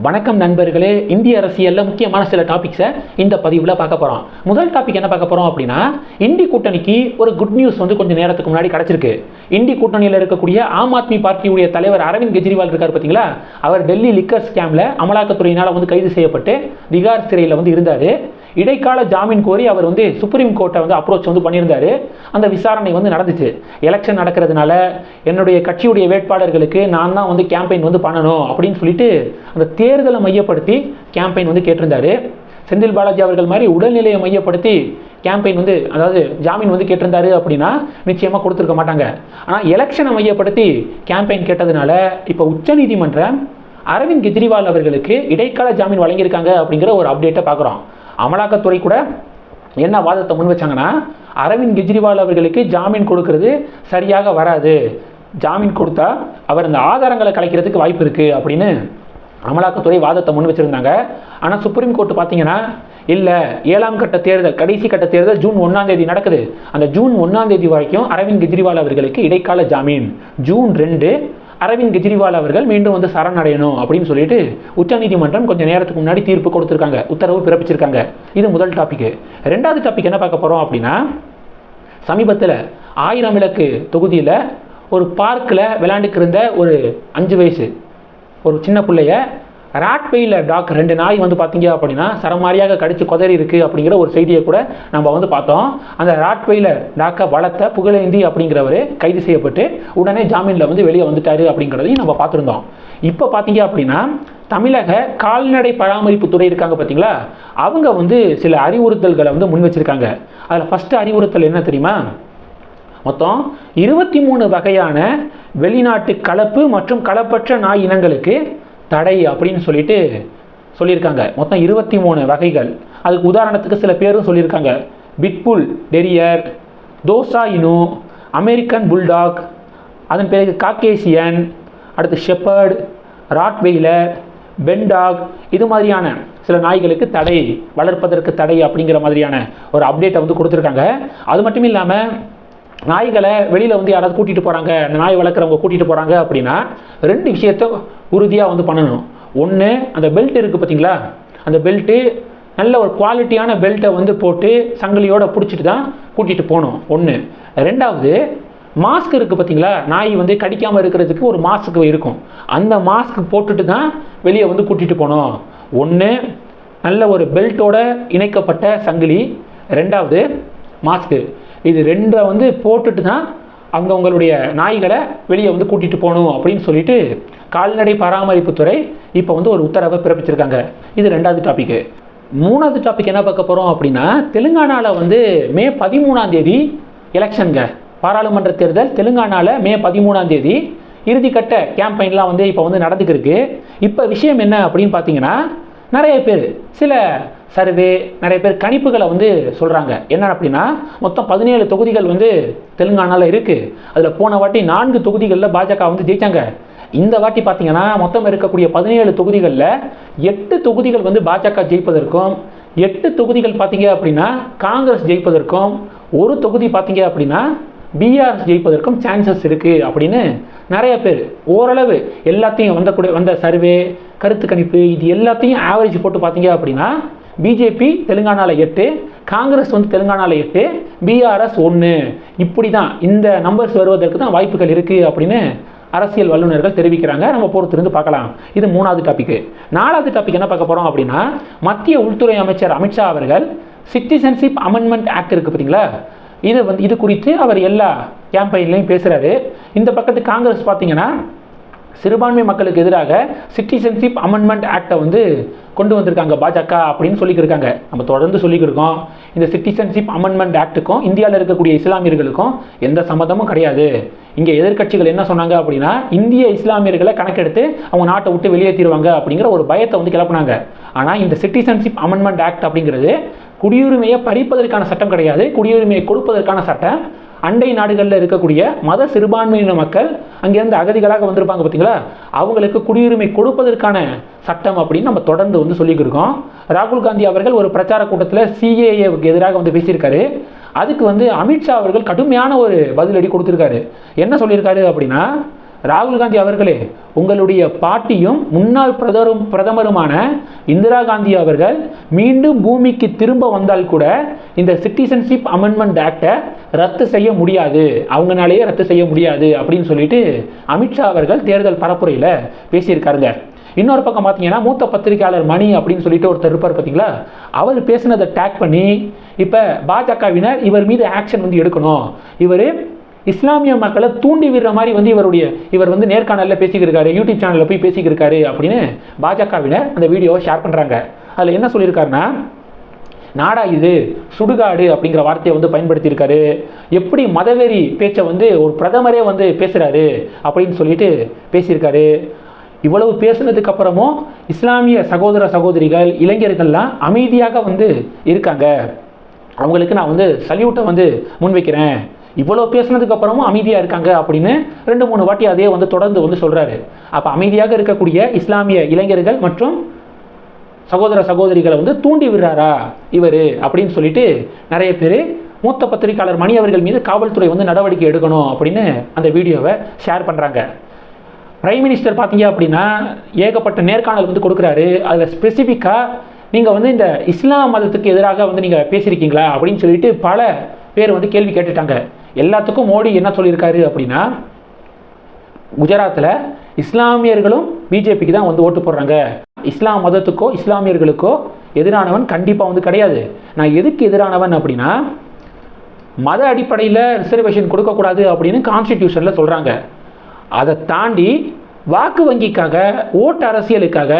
வணக்கம் நண்பர்களே. இந்திய அரசியலில் முக்கியமான சில டாபிக்ஸை இந்த பதிவில் பார்க்க போகிறோம் முதல் டாபிக் என்ன பார்க்க போகிறோம் அப்படின்னா இந்தி கூட்டணிக்கு ஒரு குட் நியூஸ் வந்து கொஞ்சம் நேரத்துக்கு முன்னாடி கிடச்சிருக்கு. இந்தி கூட்டணியில் இருக்கக்கூடிய ஆம் ஆத்மி பார்ட்டியுடைய தலைவர் அரவிந்த் கெஜ்ரிவால் இருக்கார் பார்த்தீங்களா? அவர் டெல்லி லிக்கர் ஸ்கேமில் அமலாக்கத்துறையினால் வந்து கைது செய்யப்பட்டு திகார் சிறையில் வந்து இருந்தார். இடைக்கால ஜாமீன் கோரி அவர் வந்து சுப்ரீம் கோர்ட்டை வந்து அப்ரோச் வந்து பண்ணியிருந்தாரு. அந்த விசாரணை வந்து நடந்துச்சு. எலெக்ஷன் நடக்கிறதுனால என்னுடைய கட்சியுடைய வேட்பாளர்களுக்கு நான் தான் வந்து கேம்பெயின் வந்து பண்ணணும் அப்படின்னு சொல்லிட்டு அந்த தேர்தலை மையப்படுத்தி கேம்பெயின் வந்து கேட்டிருந்தாரு. செந்தில் பாலாஜி அவர்கள் மாதிரி உடல்நிலையை மையப்படுத்தி கேம்பெயின் வந்து அதாவது ஜாமீன் வந்து கேட்டிருந்தாரு அப்படின்னா நிச்சயமாக கொடுத்துருக்க மாட்டாங்க. ஆனால் எலெக்ஷனை மையப்படுத்தி கேம்பெயின் கேட்டதுனால இப்போ உச்சநீதிமன்றம் அரவிந்த் கெஜ்ரிவால் அவர்களுக்கு இடைக்கால ஜாமீன் வழங்கியிருக்காங்க அப்படிங்கிற ஒரு அப்டேட்டை பார்க்குறோம். அமலாக்கத்துறை கூட என்ன வாதத்தை முன் வச்சாங்கன்னா அரவிந்த் கெஜ்ரிவால் அவர்களுக்கு ஜாமீன் கொடுக்கறது சரியாக வராது. ஜாமீன் கொடுத்தா அவர் அந்த ஆதாரங்களை கலைக்கிறதுக்கு வாய்ப்பு இருக்குது அப்படின்னு அமலாக்கத்துறை வாதத்தை முன் வச்சுருந்தாங்க. ஆனால் சுப்ரீம் கோர்ட் பார்த்தீங்கன்னா இல்லை ஏழாம் கட்ட தேர்தல் கடைசி கட்ட தேர்தல் ஜூன் ஒன்றாம் தேதி நடக்குது. அந்த ஜூன் ஒன்றாம் தேதி வரைக்கும் அரவிந்த் கெஜ்ரிவால் அவர்களுக்கு இடைக்கால ஜாமீன். ஜூன் ரெண்டு அரவிந்த் கெஜ்ரிவால் அவர்கள் மீண்டும் வந்து சரணடையணும் அப்படின்னு சொல்லிட்டு உச்சநீதிமன்றம் கொஞ்சம் நேரத்துக்கு முன்னாடி தீர்ப்பு கொடுத்துருக்காங்க உத்தரவு பிறப்பிச்சிருக்காங்க. இது முதல் டாபிக் ரெண்டாவது டாபிக் என்ன பார்க்க போகிறோம் அப்படின்னா சமீபத்தில் ஆயிரம் விளக்கு தொகுதியில் ஒரு பார்க்கில் விளையாண்டுக்கு இருந்த ஒரு அஞ்சு வயசு ஒரு சின்ன பிள்ளைய ராட்வெயிலர் டாக் ரெண்டு நாய் வந்து பார்த்தீங்க அப்படின்னா சரமாரியாக கடிச்சு கொதறி இருக்கு அப்படிங்கிற ஒரு செய்தியை கூட நம்ம வந்து பார்த்தோம். அந்த ராட்வெயிலர் டாக்கை வளர்த்த புகழேந்தி அப்படிங்கிறவர் கைது செய்யப்பட்டு உடனே ஜாமீனில் வந்து வெளியே வந்துட்டாரு அப்படிங்கிறதையும் நம்ம பார்த்துருந்தோம். இப்போ பார்த்தீங்க அப்படின்னா தமிழக கால்நடை பராமரிப்பு துறை இருக்காங்க பார்த்தீங்களா? அவங்க வந்து சில அறிவுறுத்தல்களை வந்து முன் வச்சிருக்காங்க. அதில் ஃபஸ்ட்டு அறிவுறுத்தல் என்ன தெரியுமா? மொத்தம் இருபத்தி மூணு வகையான வெளிநாட்டு கலப்பு மற்றும் கலப்பற்ற நாய் இனங்களுக்கு தடை அப்படின்னு சொல்லிட்டு சொல்லியிருக்காங்க. மொத்தம் இருபத்தி மூணு வகைகள். அதுக்கு உதாரணத்துக்கு சில பேரும் சொல்லியிருக்காங்க. Pitbull terrier Tosa Inu American bulldog அதன் பிறகு காக்கேசியன் அடுத்து ஷெப்பர்டு ராட்வெய்லர் பென்டாக் இது மாதிரியான சில நாய்களுக்கு தடை வளர்ப்பதற்கு தடை அப்படிங்கிற மாதிரியான ஒரு அப்டேட்டை வந்து கொடுத்துருக்காங்க. அது மட்டும் இல்லாமல் நாய்களை வெளியில் வந்து யாராவது கூட்டிகிட்டு போகிறாங்க அந்த நாய் வளர்க்குறவங்க கூட்டிகிட்டு போகிறாங்க அப்படின்னா ரெண்டு விஷயத்த உறுதியாக வந்து பண்ணணும். ஒன்று அந்த பெல்ட் இருக்குது பார்த்தீங்களா அந்த பெல்ட்டு நல்ல ஒரு குவாலிட்டியான பெல்ட்டை வந்து போட்டு சங்கிலியோடு பிடிச்சிட்டு தான் கூட்டிகிட்டு போகணும். ஒன்று ரெண்டாவது மாஸ்க் இருக்குது பார்த்தீங்களா நாய் வந்து கடிக்காமல் இருக்கிறதுக்கு ஒரு மாஸ்க் இருக்கும். அந்த மாஸ்க் போட்டுட்டு தான் வெளியே வந்து கூட்டிகிட்டு போகணும். ஒன்று நல்ல ஒரு பெல்ட்டோட இணைக்கப்பட்ட சங்கிலி. ரெண்டாவது மாஸ்க்கு இது ரெண்டை வந்து போட்டுட்டு தான் அவங்க உங்களுடைய நாய்களை வெளியே வந்து கூட்டிகிட்டு போகணும் அப்படின்னு சொல்லிட்டு கால்நடை பராமரிப்புத்துறை இப்போ வந்து ஒரு உத்தரவை பிறப்பிச்சிருக்காங்க. இது ரெண்டாவது டாப்பிக்கு மூணாவது டாபிக் என்ன பார்க்க போகிறோம் அப்படின்னா தெலுங்கானாவில் வந்து மே பதிமூணாம் தேதி எலெக்ஷனுங்க பாராளுமன்ற தேர்தல் தெலுங்கானாவில் மே பதிமூணாம் தேதி இறுதிக்கட்ட கேம்பெயின்லாம் வந்து இப்போ வந்து நடந்துக்கிருக்கு. இப்போ விஷயம் என்ன அப்படின்னு பார்த்தீங்கன்னா நிறைய பேர் சில சர்வே நிறைய பேர் கணிப்புகளை வந்து சொல்கிறாங்க என்ன அப்படின்னா மொத்தம் பதினேழு தொகுதிகள் வந்து தெலுங்கானாவில் இருக்குது அதில் போன வாட்டி நான்கு தொகுதிகளில் பாஜக வந்து ஜெயித்தாங்க இந்த வாட்டி பார்த்தீங்கன்னா மொத்தம் இருக்கக்கூடிய பதினேழு தொகுதிகளில் எட்டு தொகுதிகள் வந்து பாஜக ஜெயிப்பதற்கும் எட்டு தொகுதிகள் பார்த்தீங்க அப்படின்னா காங்கிரஸ் ஜெயிப்பதற்கும் ஒரு தொகுதி பார்த்தீங்க அப்படின்னா பிஆர்எஸ் ஜெயிப்பதற்கும் சான்சஸ் இருக்குது அப்படின்னு நிறைய பேர் ஓரளவு எல்லாத்தையும் வந்தக்கூடிய வந்த சர்வே கருத்து கணிப்பு இது எல்லாத்தையும் ஆவரேஜ் போட்டு பார்த்தீங்க அப்படின்னா பிஜேபி தெலுங்கானாவில் எட்டு காங்கிரஸ் வந்து தெலுங்கானாவில் எட்டு பிஆர்எஸ் ஒன்று இப்படி தான் இந்த நம்பர்ஸ் வருவதற்கு தான் வாய்ப்புகள் இருக்குது அப்படின்னு அரசியல் வல்லுநர்கள் தெரிவிக்கிறாங்க. நம்ம பொறுத்திருந்து பார்க்கலாம். இது மூணாவது டாபிக் நாலாவது டாபிக் என்ன பார்க்க போகிறோம் அப்படின்னா மத்திய உள்துறை அமைச்சர் அமித்ஷா அவர்கள் சிட்டிசன்ஷிப் அமெண்ட்மெண்ட் ஆக்ட் இருக்குது பார்த்தீங்களா? இது வந்து இது குறித்து அவர் எல்லா கேம்பெயின்லையும் பேசுகிறாரு இந்த பக்கத்து காங்கிரஸ் பார்த்தீங்கன்னா சிறுபான்மை மக்களுக்கு எதிராக சிட்டிசன்ஷிப் அமெண்ட்மெண்ட் ஆக்டை வந்து கொண்டு வந்திருக்காங்க பாஜக அப்படின்னு சொல்லிக்கிருக்காங்க. நம்ம தொடர்ந்து சொல்லிக்கிருக்கோம். இந்த சிட்டிசன்ஷிப் அமெண்ட்மெண்ட் ஆக்ட்டுக்கும் இந்தியாவில் இருக்கக்கூடிய இஸ்லாமியர்களுக்கும் எந்த சம்மந்தமும் கிடையாது. இங்கே எதிர்க்கட்சிகள் என்ன சொன்னாங்க அப்படின்னா இந்திய இஸ்லாமியர்களை கணக்கெடுத்து அவங்க நாட்டை விட்டு வெளியேற்றிடுவாங்க அப்படிங்கிற ஒரு பயத்தை வந்து கிளப்புனாங்க. ஆனால் இந்த சிட்டிசன்ஷிப் அமெண்ட்மெண்ட் ஆக்ட் அப்படிங்கிறது குடியுரிமையை பறிப்பதற்கான சட்டம் கிடையாது. குடியுரிமையை கொடுப்பதற்கான சட்டம். அண்டை நாடுகளில் இருக்கக்கூடிய மத சிறுபான்மையின மக்கள் அங்கேருந்து அகதிகளாக வந்திருப்பாங்க பார்த்தீங்களா அவங்களுக்கு குடியுரிமை கொடுப்பதற்கான சட்டம் அப்படின்னு நம்ம தொடர்ந்து வந்து சொல்லிக்கிருக்கோம் ராகுல் காந்தி அவர்கள் ஒரு பிரச்சார கூட்டத்தில் சிஏஏவுக்கு எதிராக வந்து பேசியிருக்காரு. அதுக்கு வந்து அமித்ஷா அவர்கள் கடுமையான ஒரு பதிலடி கொடுத்துருக்காரு. என்ன சொல்லியிருக்காரு அப்படின்னா ராகுல் காந்தி அவர்களே உங்களுடைய பாட்டியும் முன்னாள் பிரதமரும் பிரதமருமான இந்திரா காந்தி அவர்கள் மீண்டும் பூமிக்கு திரும்ப வந்தால் கூட இந்த சிட்டிசன்ஷிப் அமெண்ட்மெண்ட் ஆக்டை ரத்து செய்ய முடியாது. அவங்களாலேயே ரத்து செய்ய முடியாது அப்படின்னு சொல்லிட்டு அமித்ஷா அவர்கள் தேர்தல் பரப்புரையில் பேசியிருக்காருங்க. இன்னொரு பக்கம் பார்த்தீங்கன்னா மூத்த பத்திரிகையாளர் மணி அப்படின்னு சொல்லிட்டு ஒருத்தர் இருப்பார் பார்த்தீங்களா? அவர் பேசினதை டேக் பண்ணி இப்போ பாஜகவினர் இவர் மீது ஆக்ஷன் வந்து எடுக்கணும். இவர் இஸ்லாமிய மக்களை தூண்டி விடுற மாதிரி வந்து இவருடைய இவர் வந்து நேர்காணலில் பேசிக்கிருக்காரு யூடியூப் சேனலில் போய் பேசிக்கிருக்காரு அப்படின்னு பாஜகவிட அந்த வீடியோவை ஷேர் பண்ணுறாங்க அதில் என்ன சொல்லியிருக்காருன்னா நாடா இது? சுடுகாடு? அப்படிங்கிற வார்த்தையை வந்து பயன்படுத்தியிருக்காரு. எப்படி மதவெறி பேச்சை வந்து ஒரு பிரதமரே வந்து பேசுகிறாரு அப்படின்னு சொல்லிட்டு பேசியிருக்காரு. இவ்வளவு பேசுனதுக்கு அப்புறமும் இஸ்லாமிய சகோதர சகோதரிகள் இளைஞர்கள்லாம் அமைதியாக வந்து இருக்காங்க. அவங்களுக்கு நான் வந்து சல்யூட்டை வந்து முன்வைக்கிறேன். இவ்வளோ பேசுனதுக்கு அப்புறமும் அமைதியாக இருக்காங்க அப்படின்னு ரெண்டு மூணு வாட்டி அதே வந்து தொடர்ந்து வந்து சொல்கிறாரு அப்போ அமைதியாக இருக்கக்கூடிய இஸ்லாமிய இளைஞர்கள் மற்றும் சகோதர சகோதரிகளை வந்து தூண்டி விடுறாரா இவர் அப்படின்னு சொல்லிட்டு நிறைய பேர் மூத்த பத்திரிகையாளர் மணி அவர்கள் மீது காவல்துறை வந்து நடவடிக்கை எடுக்கணும் அப்படின்னு அந்த வீடியோவை ஷேர் பண்ணுறாங்க பிரைம் மினிஸ்டர் பார்த்தீங்க அப்படின்னா ஏகப்பட்ட நேர்காணல் வந்து கொடுக்குறாரு. அதில் ஸ்பெசிஃபிக்காக நீங்கள் வந்து இந்த இஸ்லாம் மதத்துக்கு எதிராக வந்து நீங்கள் பேசியிருக்கீங்களா அப்படின்னு சொல்லிட்டு பல பேர் வந்து கேள்வி கேட்டுட்டாங்க. எல்லாத்துக்கும் மோடி என்ன சொல்லியிருக்காரு அப்படின்னா குஜராத்தில் இஸ்லாமியர்களும் பிஜேபிக்கு தான் வந்து ஓட்டு போடுறாங்க. இஸ்லாம் மதத்துக்கோ இஸ்லாமியர்களுக்கோ எதிரானவன் கண்டிப்பாக வந்து கிடையாது. நான் எதுக்கு எதிரானவன் அப்படின்னா மத அடிப்படையில் ரிசர்வேஷன் கொடுக்கக்கூடாது அப்படின்னு கான்ஸ்டிடியூஷனில் சொல்கிறாங்க அதை தாண்டி வாக்கு வங்கிக்காக ஓட்டு அரசியலுக்காக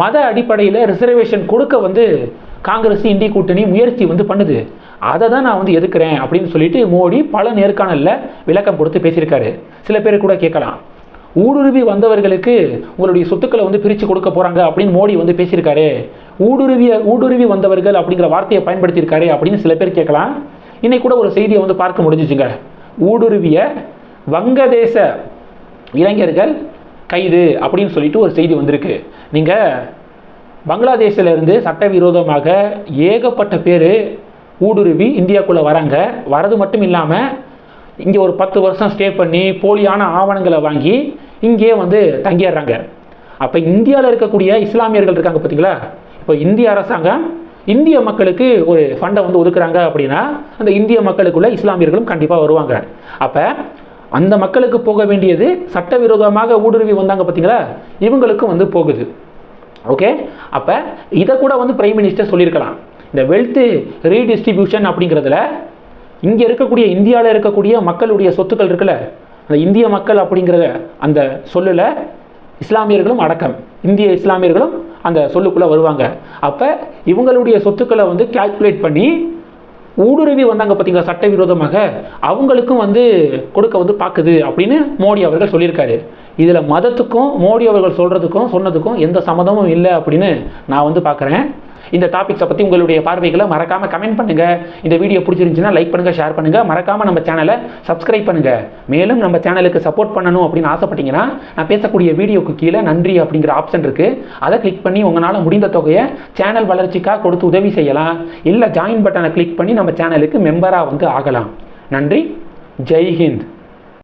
மத அடிப்படையில் ரிசர்வேஷன் கொடுக்க வந்து காங்கிரஸ் இந்திய கூட்டணி முயற்சி வந்து பண்ணுது. அதை தான் நான் வந்து எதுக்குறேன் அப்படின்னு சொல்லிட்டு மோடி பல நேர்காணலில் விளக்கம் கொடுத்து பேசியிருக்காரு. சில பேர் கூட கேட்கலாம். ஊடுருவி வந்தவர்களுக்கு உங்களுடைய சொத்துக்களை வந்து பிரித்து கொடுக்க போகிறாங்க அப்படின்னு மோடி வந்து பேசியிருக்காரு. ஊடுருவிய ஊடுருவி வந்தவர்கள் அப்படிங்கிற வார்த்தையை பயன்படுத்தியிருக்காரு அப்படின்னு சில பேர் கேட்கலாம். இன்னைக்கு கூட ஒரு செய்தியை வந்து பார்க்க முடிஞ்சிச்சுங்க. ஊடுருவிய வங்கதேச இளைஞர்கள் கைது அப்படின்னு சொல்லிட்டு ஒரு செய்தி வந்திருக்கு. நீங்கள் பங்களாதேஷிலிருந்து சட்டவிரோதமாக ஏகப்பட்ட பேர் ஊடுருவி இந்தியாக்குள்ளே வராங்க. வரது மட்டும் இல்லாமல் இங்கே ஒரு பத்து வருஷம் ஸ்டே பண்ணி போலியான ஆவணங்களை வாங்கி இங்கேயே வந்து தங்கிடுறாங்க அப்போ இந்தியாவில் இருக்கக்கூடிய இஸ்லாமியர்கள் இருக்காங்க பார்த்தீங்களா இப்போ இந்திய அரசாங்கம் இந்திய மக்களுக்கு ஒரு ஃபண்டை வந்து ஒதுக்குறாங்க அப்படின்னா அந்த இந்திய மக்களுக்குள்ள இஸ்லாமியர்களும் கண்டிப்பாக வருவாங்க. அப்போ அந்த மக்களுக்கு போக வேண்டியது சட்டவிரோதமாக ஊடுருவி வந்தாங்க பார்த்தீங்களா இவங்களுக்கும் வந்து போகுது. ஓகே அப்போ இதை கூட வந்து பிரைம் மினிஸ்டர் சொல்லியிருக்கலாம். இந்த வெல்த்து ரீடிஸ்ட்ரிபியூஷன் அப்படிங்கிறதுல இங்கே இருக்கக்கூடிய இந்தியாவில் இருக்கக்கூடிய மக்களுடைய சொத்துக்கள் இருக்குல்ல அந்த இந்திய மக்கள் அப்படிங்கிற அந்த சொல்லில் இஸ்லாமியர்களும் அடக்கம். இந்திய இஸ்லாமியர்களும் அந்த சொல்லுக்குள்ளே வருவாங்க. அப்போ இவங்களுடைய சொத்துக்களை வந்து கால்குலேட் பண்ணி ஊடுருவி வந்தாங்க பார்த்தீங்களா சட்டவிரோதமாக அவங்களுக்கும் வந்து கொடுக்க வந்து பார்க்குது அப்படின்னு மோடி அவர்கள் சொல்லியிருக்காரு. இதில் மதத்துக்கும் மோடி அவர்கள் சொல்கிறதுக்கும் சொன்னதுக்கும் எந்த சம்மதமும் இல்லை அப்படின்னு நான் வந்து பார்க்குறேன் இந்த டாபிக்ஸை பற்றி உங்களுடைய பார்வைகளை மறக்காமல் கமெண்ட் பண்ணுங்கள் இந்த வீடியோ பிடிச்சிருந்துச்சுன்னா லைக் பண்ணுங்கள் ஷேர் பண்ணுங்கள் மறக்காமல் நம்ம சேனலை சப்ஸ்கிரைப் பண்ணுங்கள் மேலும் நம்ம சேனலுக்கு சப்போர்ட் பண்ணணும் அப்படின்னு ஆசைப்பட்டீங்கன்னா நான் பேசக்கூடிய வீடியோக்கு கீழே நன்றி அப்படிங்கிற ஆப்ஷன் இருக்குது அதை கிளிக் பண்ணி உங்களால் முடிந்த தொகையை சேனல் வளர்ச்சிக்காக கொடுத்து உதவி செய்யலாம். இல்லை ஜாயின் பட்டனை கிளிக் பண்ணி நம்ம சேனலுக்கு மெம்பராக வந்து ஆகலாம். நன்றி. ஜெய்ஹிந்த்